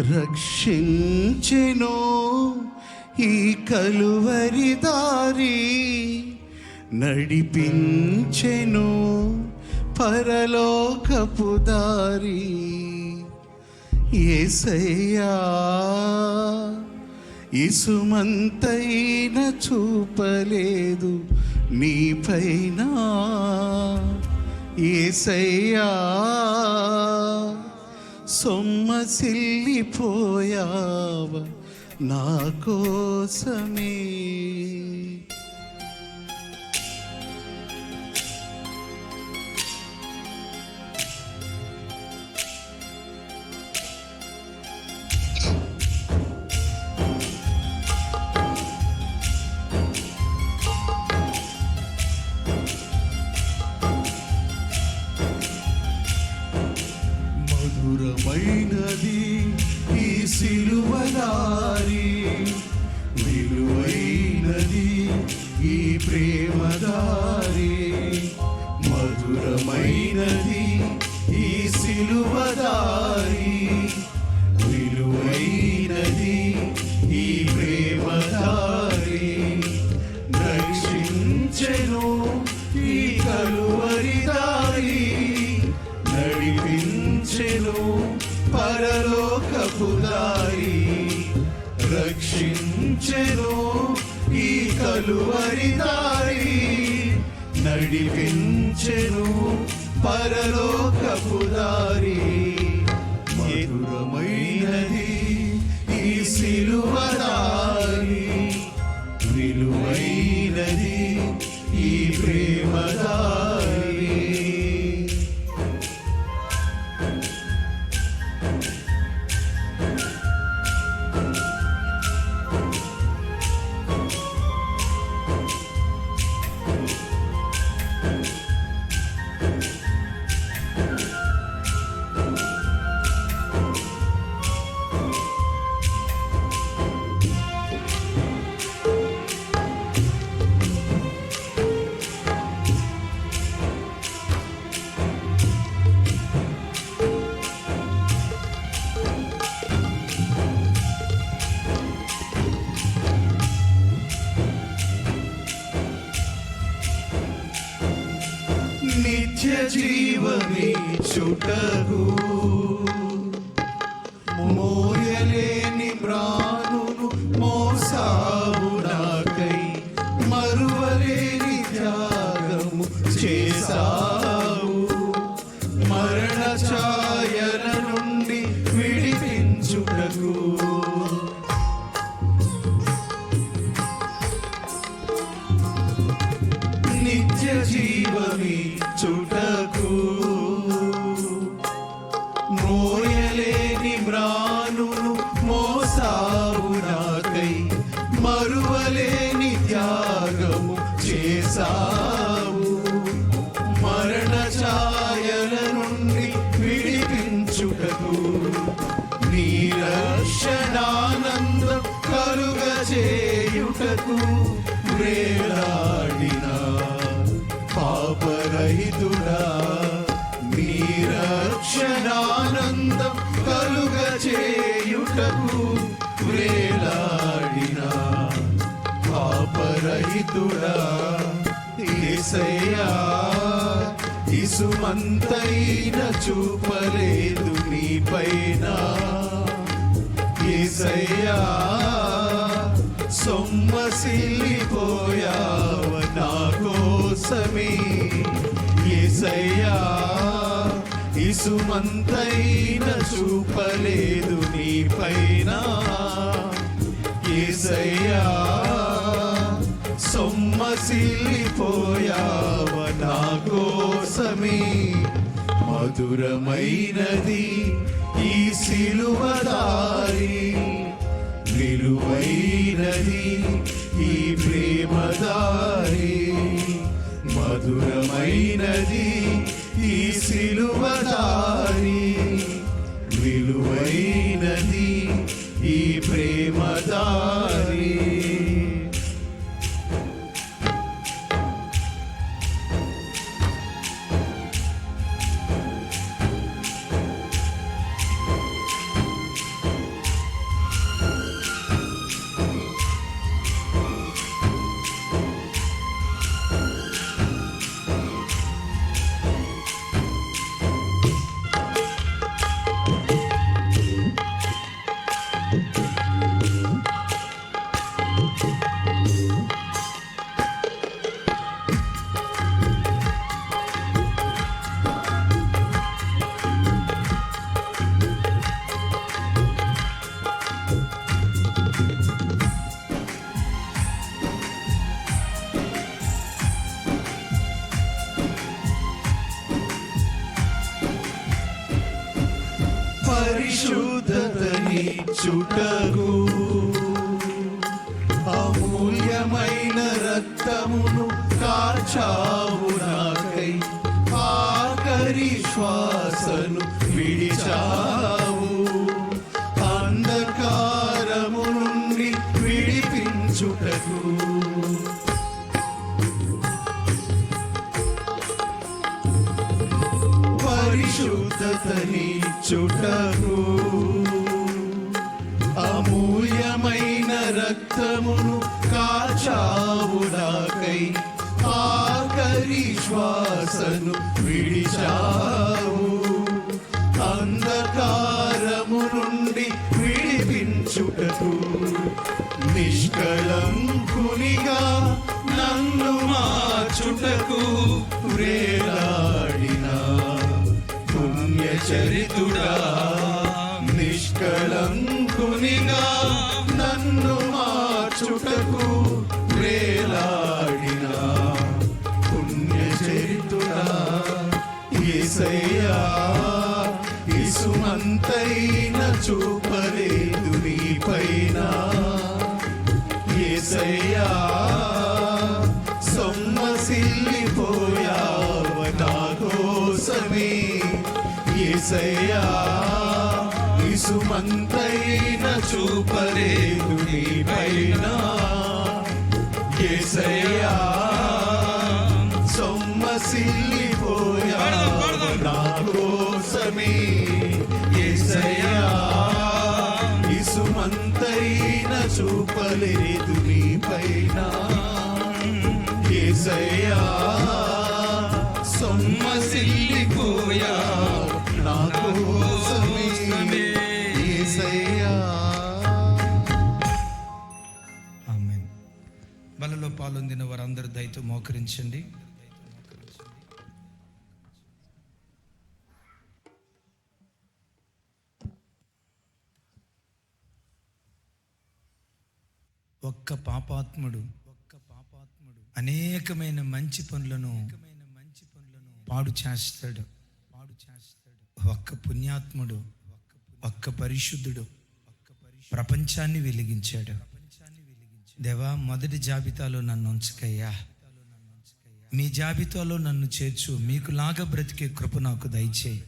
రక్షించెను ఈ కలువరి దారి నడిపించెను పరలోకపు దారి. ఏసయ్యా ఇసుమంతైన చూపలేదు నీపైన. ఏసయ్యా సొమ్మసిల్లిపోయావ నా కోసమే? మధురమైనది ఈ సిలువదారి విలువైనది ఈ ప్రేమదారి. మధురమైనది ఈ సిలువదారి నడిపించెను పరలోకపు దారి. రక్షించెను ఈ కలువరి దారి. నడిపించెను పరలోకపు దారి. మధురమైనది ఈ సిలువ దారి విలువైనది ఈ ప్రేమదారి. చుటకు మోయలేని ప్రాణును మోసావు నాకై. మరువలేని త్యాగము చేసావు పాపరహితుడా ఏసయ్యా ఇసుమంతైన చూపలేదు నీ పైన ఏసయ్యా సొమ్మసిల్లిపోయావ నా కోసమే. ఏసయ్యా ఇసుమంతైన చూపలేదు నీ పైన ఏసయ్యా సొమ్మసిల్లిపోయావ నా కోసమే. మధురమైనది ఈ సిలువదారి విలువైనది ఈ ప్రేమదారి. మధురమైనది ఈ సిలువదారి విలువైనది ఈ ప్రేమదారి. కాచావు నాకై ఆఖరి శ్వాసను విడిచావు. అంధకారము నుండి విడిపించుటకు. పరిశుద్ధతని చుటకు అమూల్యమైన రక్తమును కాచావు నాకై శ్వాసను విడిచావు అంధకారము నుండి విడిపించుటకు నిష్కళంకునిగా నన్ను మార్చుటకు వేలాడిన పుణ్యచరితుడా. నిష్కళంకునిగా నన్ను మార్చుటకు వేలా ఏసయ్యా ఇసుమంతైన చూపలేదు నీ పైన ఏసయ్యా సొమ్మసిల్లిపోయావ నా కోసమే. ఏసయ్యా ఇసుమంతైన చూపలేదు నీ పైన ఏసయ్యా సొమ్మసిల్లి నా కోసమే ఇసుమంతైన చూపలేదు నీ పైన ఏసయ్యా సొమ్మసిల్లిపోయా నా కోసమే ఏసయ్యా. బలలో పాల్గొందిన వారందరూ దయతో మోకరించండి. ఒక్క పాపాత్ముడు ఒక్క పాపాత్ముడు అనేకమైన మంచి పనులను మంచి పనులను పాడు చేస్తాడు. పాడు చేస్తాడు ఒక్క పుణ్యాత్ముడు ఒక్క పరిశుద్ధుడు ప్రపంచాన్ని వెలిగించాడు. దేవా మొదటి జాబితాలో నన్ను ఉంచకయ్యా. మీ జాబితాలో నన్ను చేర్చు. మీకు లాగా బ్రతికే కృప నాకు దయచేయి.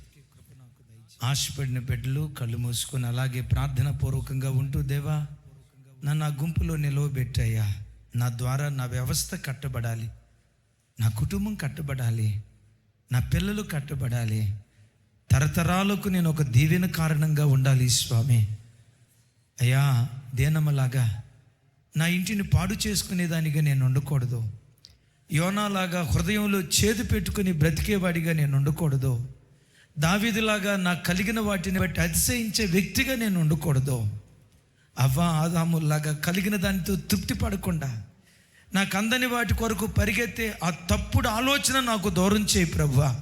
ఆశపడిన బిడ్డలు కళ్ళు మూసుకొని అలాగే ప్రార్థన పూర్వకంగా ఉంటూ దేవా నన్ను ఆ గుంపులో నిలవబెట్టయ్యా. నా ద్వారా నా వ్యవస్థ కట్టబడాలి. నా కుటుంబం కట్టబడాలి. నా పిల్లలు కట్టబడాలి. తరతరాలకు నేను ఒక దీవెన కారణంగా ఉండాలి స్వామి. అయ్యా దేనమ్మలాగా? నా ఇంటిని పాడు చేసుకునేదానిగా నేను ఉండకూడదు. యోనాలాగా హృదయంలో చేదు పెట్టుకుని బ్రతికేవాడిగా నేను ఉండకూడదు. దావిదిలాగా నాకు కలిగిన వాటిని బట్టి అతిశయించే వ్యక్తిగా నేను ఉండకూడదు. అవ్వ ఆదాములాగా కలిగిన దానితో తృప్తి పడకుండా నాకు అందని వాటి కొరకు పరిగెత్తే ఆ తప్పుడు ఆలోచన నాకు దూరం చేయి ప్రభువా.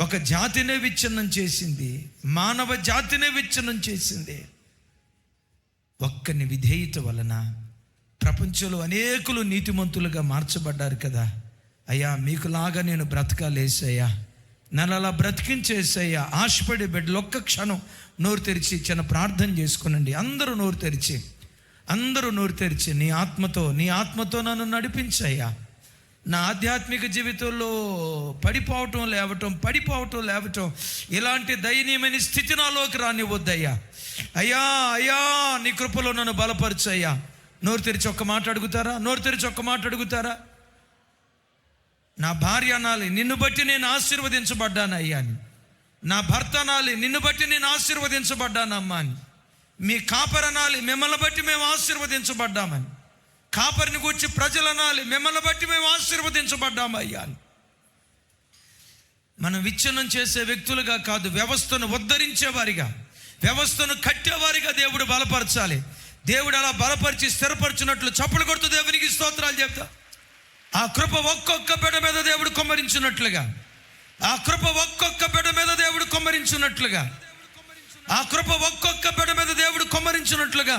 ఒక జాతినే విచ్ఛిన్నం చేసింది మానవ జాతినే విచ్ఛిన్నం చేసింది. ఒక్కని విధేయత వలన ప్రపంచంలో అనేకులు నీతిమంతులుగా మార్చబడ్డారు కదా. అయ్యా మీకులాగా నేను బ్రతకాలేసయ్యా. నన్ను అలా బ్రతికించేసయ్యా ఆశపడి బిడ్డలు ఒక్క క్షణం నోరు తెరిచి చిన్న ప్రార్థన చేసుకునండి. అందరూ నోరు తెరిచి అందరూ నోరు తెరిచి నీ ఆత్మతో నీ ఆత్మతో నన్ను నడిపించయ్యా. నా ఆధ్యాత్మిక జీవితంలో పడిపోవటం లేవటం పడిపోవటం లేవటం ఇలాంటి దయనీయమైన స్థితి నాలోకి రానివ్వద్దయ్యా. అయ్యా అయ్యా నీ కృపలో నన్ను బలపరచయ్యా. నోరు తెరిచి ఒక్క మాట అడుగుతారా? నోరు తెరిచి ఒక్క మాట అడుగుతారా? నా భార్య అనాలి నిన్ను బట్టి నేను ఆశీర్వదించబడ్డాను అయ్యా అని. నా భర్త అనాలి నిన్ను బట్టి నేను ఆశీర్వదించబడ్డాను అమ్మా అని. మీ కాపరనాలి మిమ్మల్ని బట్టి మేము ఆశీర్వదించబడ్డామని. కాపరిని గురించి ప్రజలనాలి మిమ్మల్ని బట్టి మేము ఆశీర్వదించబడ్డాము అయ్యా అని. మనం విచ్ఛిన్నం చేసే వ్యక్తులుగా కాదు వ్యవస్థను ఉద్ధరించేవారిగా వ్యవస్థను కట్టేవారిగా దేవుడు బలపరచాలి. దేవుడు అలా బలపరిచి స్థిరపరిచినట్లు చప్పులు కొడుతూ దేవునికి స్తోత్రాలు చెప్తా. ఆ కృప ఒక్కొక్క బిడ మీద దేవుడు కొమ్మరించున్నట్లుగా ఆ కృప ఒక్కొక్క బిడ మీద దేవుడు కొమ్మరించున్నట్లుగా ఆ కృప ఒక్కొక్క బిడ మీద దేవుడు కొమ్మరించినట్లుగా.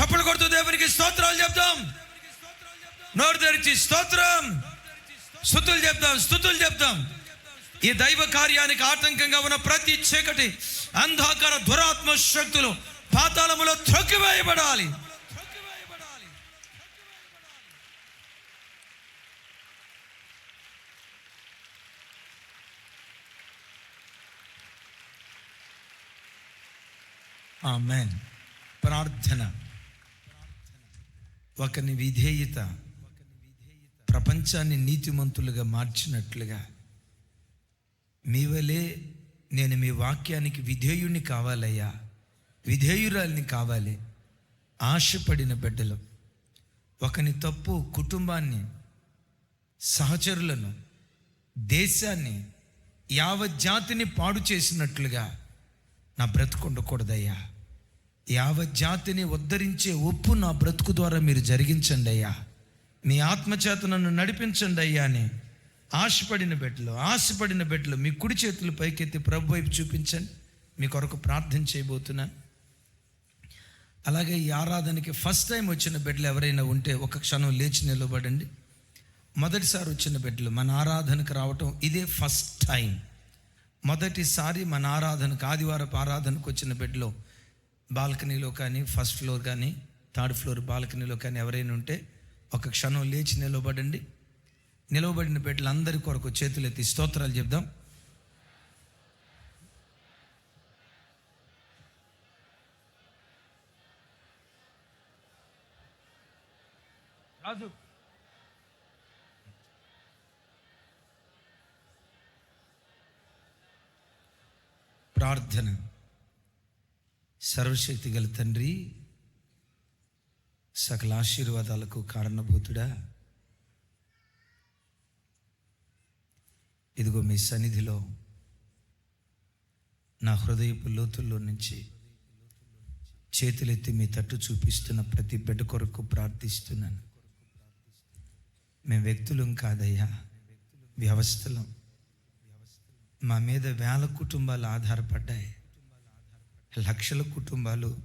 చెప్పలు కొడుతూ దేవునికి స్తోత్రాలు చెప్తాం నోరు తెరిచి స్తోత్రం. స్థుతులు చెప్తాం స్థుతులు చెప్తాం ఈ దైవ కార్యానికి ఆటంకంగా ఉన్న ప్రతి చీకటి అంధాకార దురాత్మ శక్తులు పాతాళములో త్రొక్కివేయబడాలి. ఆమెన్. ప్రార్థన. ఒకని విధేయత ప్రపంచాన్ని నీతిమంతులుగా మార్చినట్లుగా మీ వలే నేను మీ వాక్యానికి విధేయుణ్ణి కావాలయ్యా. విధేయురాల్ని కావాలి. ఆశపడిన బిడ్డలు. ఒకని తప్పు కుటుంబాన్ని సహచరులను దేశాన్ని యావజ్జాతిని పాడు చేసినట్లుగా నా బ్రతుకుండకూడదయ్యా ఉండకూడదయ్యా జాతిని ఉద్ధరించే ఒప్పు నా బ్రతుకు ద్వారా మీరు జరిగించండి అయ్యా. మీ ఆత్మచేత నన్ను నడిపించండి అయ్యా అని ఆశపడిన బిడ్డలు ఆశపడిన బిడ్డలు మీ కుడి చేతులు పైకెత్తి ప్రభు వైపు చూపించండి. మీ కొరకు ప్రార్థన చేయబోతున్నాను అలాగే ఈ ఆరాధనకి ఫస్ట్ టైం వచ్చిన బిడ్డలు ఎవరైనా ఉంటే ఒక క్షణం లేచి నిలబడండి. మొదటిసారి వచ్చిన బిడ్డలు మన ఆరాధనకు రావటం ఇదే ఫస్ట్ టైం. మొదటిసారి మన ఆరాధనకు ఆదివారపు ఆరాధనకు వచ్చిన బిడ్డలో బాల్కనీలో కానీ ఫస్ట్ ఫ్లోర్ కానీ థర్డ్ ఫ్లోర్ బాల్కనీలో కానీ ఎవరైనా ఉంటే ఒక క్షణం లేచి నిలబడండి. నిలవబడిన బిడ్డలందరి కొరకు చేతులు ఎత్తి స్తోత్రాలు చెప్దాం. రాజు. ప్రార్థన. సర్వశక్తి గల తండ్రి సకల ఆశీర్వాదాలకు కారణభూతుడా. ఇదిగో మీ సన్నిధిలో నా హృదయపు లోతుల్లో నుంచి చేతులెత్తి మీ తట్టు చూపిస్తున్న ప్రతి బిడ్డ కొరకు ప్రార్థిస్తున్నాను. మేము వ్యక్తులం కాదయ్యా వ్యవస్థలం. మా మీద వేల కుటుంబాలు ఆధారపడ్డాయి. లక్షల కుటుంబాలు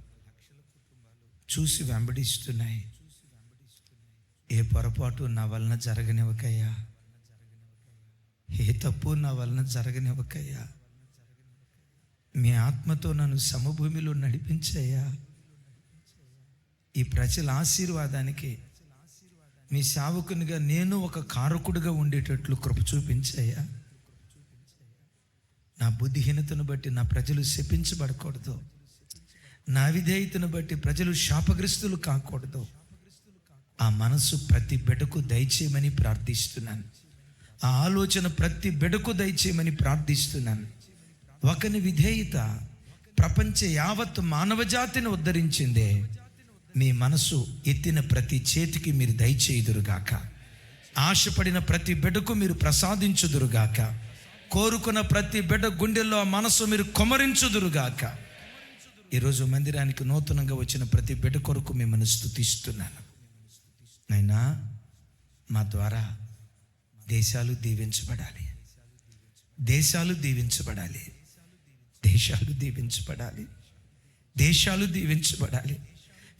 చూసి వెంబడిస్తున్నాయి. ఏ పొరపాటు నా వలన జరగనివ్వకయ్యా? ఏ తప్పు నా వలన జరగనివ్వకయ్యా? మీ ఆత్మతో నన్ను సమభూమిలో నడిపించయ్యా. ఈ ప్రజల ఆశీర్వాదానికి మీ సేవకునిగా నేను ఒక కారకుడిగా ఉండేటట్లు కృప చూపించయ్యా. నా బుద్ధిహీనతను బట్టి నా ప్రజలు శపించబడకూడదు. నా విధేయతను బట్టి ప్రజలు శాపగ్రస్తులు కాకూడదు. ఆ మనసు ప్రతి బిడకు దయచేయమని ప్రార్థిస్తున్నాను. ఆ ఆలోచన ప్రతి బిడకు దయచేయమని ప్రార్థిస్తున్నాను. ఒకని విధేయత ప్రపంచ యావత్ మానవ జాతిని ఉద్ధరించిందే. మీ మనసు ఎత్తిన ప్రతి చేతికి మీరు దయచేయుదురుగాక. ఆశపడిన ప్రతి బిడకు మీరు ప్రసాదించుదురుగాక. కోరుకున్న ప్రతి బిడ్డ గుండెల్లో ఆ మనసు మీరు కొమరించుదురుగాక. ఈరోజు మందిరానికి నూతనంగా వచ్చిన ప్రతి బిడ్డ కొరకు మిమ్మల్ని స్థుతిస్తున్నాను నైనా మా ద్వారా దేశాలు దీవించబడాలి. దేశాలు దీవించబడాలి. దేశాలు దీవించబడాలి. దేశాలు దీవించబడాలి.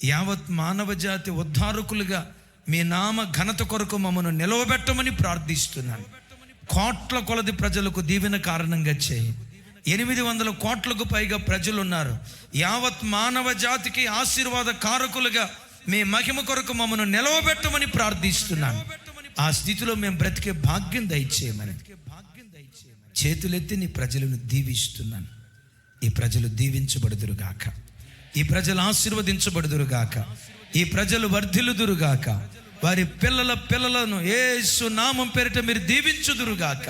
యావత్ మానవ జాతి ఉద్ధారకులుగా మీ నామ ఘనత కొరకు మమ్మను నిలవబెట్టమని ప్రార్థిస్తున్నాను. కోట్ల కొలది ప్రజలకు దీవెన కారణంగా చేయి. ఎనిమిది వందల కోట్లకు పైగా ప్రజలు ఉన్నారు యావత్ మానవ జాతికి ఆశీర్వాద కారకులుగా మీ మహిమ కొరకు మమ్మను నిలవబెట్టమని ప్రార్థిస్తున్నాను. ఆ స్థితిలో మేము బ్రతికే భాగ్యం దయచేయమని. చేతులెత్తి నీ ప్రజలను దీవిస్తున్నాను. ఈ ప్రజలు దీవించబడుదురుగాక. ఈ ప్రజలు ఆశీర్వదించబడుదురుగాక. ఈ ప్రజలు వర్ధిల్లుదురుగాక. వారి పిల్లల పిల్లలను ఏసు నామం పేరిట మీరు దీవించుదురుగాక.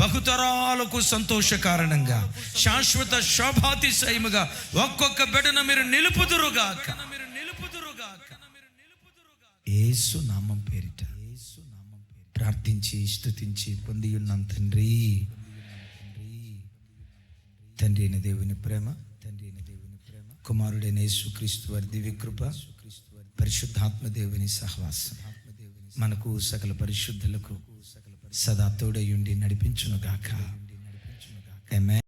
బహుతరాలకు సంతోష కారణంగా శాశ్వత శోభాతిశయముగా ఒక్కొక్క బిడ్డను మీరు నిలుపుదురుగాక. ఏసు నామం పేరిట ప్రార్థించి స్థుతించి పొంది ఉన్నాం తండ్రి. తండ్రి అయిన దేవుని ప్రేమ తండ్రి అయిన దేవుని ప్రేమ కుమారుడైన యేసుక్రీస్తు వారి దివ్య కృప పరిశుద్ధాత్మ దేవుని సహవాసం. మనకు సకల పరిశుద్ధులకు సదా తోడయుండి నడిపించునుగాక. గాక